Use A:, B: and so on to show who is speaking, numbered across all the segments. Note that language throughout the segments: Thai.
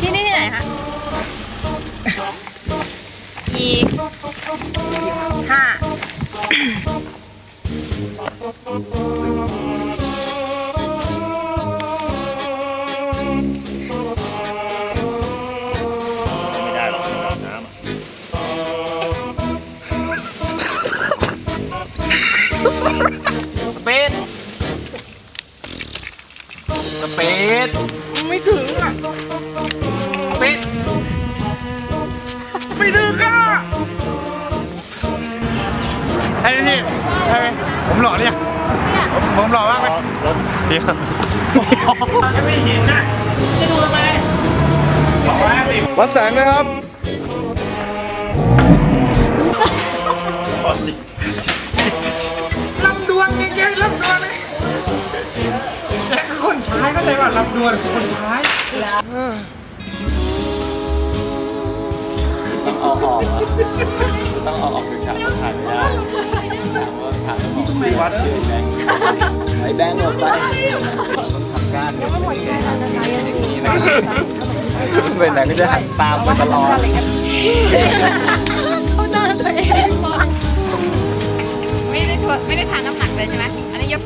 A: ที่นี่ที่ไห
B: นคะอีกห้า
C: ไม่
A: ได้หรอกน้ำอะสเปดสเปด
D: ไม่ถึงอะ
E: อ้พี่ไอ้ผมหล่อเนี่ยผมผมหล่อมากไหมเดี๋ยว
D: ไม่ห็นนะจะดูทำไมวัดแสงนะครับลำดวนเก่ๆลำดวนเลยแต่คนใช้ก็เลยว่าลำดวนคนใช้
A: ต้องเอาออกต้องเอาออกคือฉากว่าถ่ายไม่ได้ ต้องออก
D: ไม่วัด
A: แบงค์ไอ้แบงค์หลบไปต้องทำการเนี่ยเป็นไหนก็จะหันตามมาตลอด
B: เขาหน้าตัวเองไม่ได้ทวไม่ได้ทานน้ำหนักเลยใช่ไหมอันนี้ยก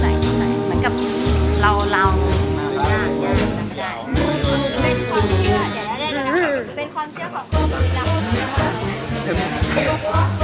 B: ใส่ใส่เหมือนกับเราเราหน้าหน้าไม่ได้
F: เป็นความเชื่อเดี๋ยวได้เลยนะเป็นความเชื่อของคนบุรี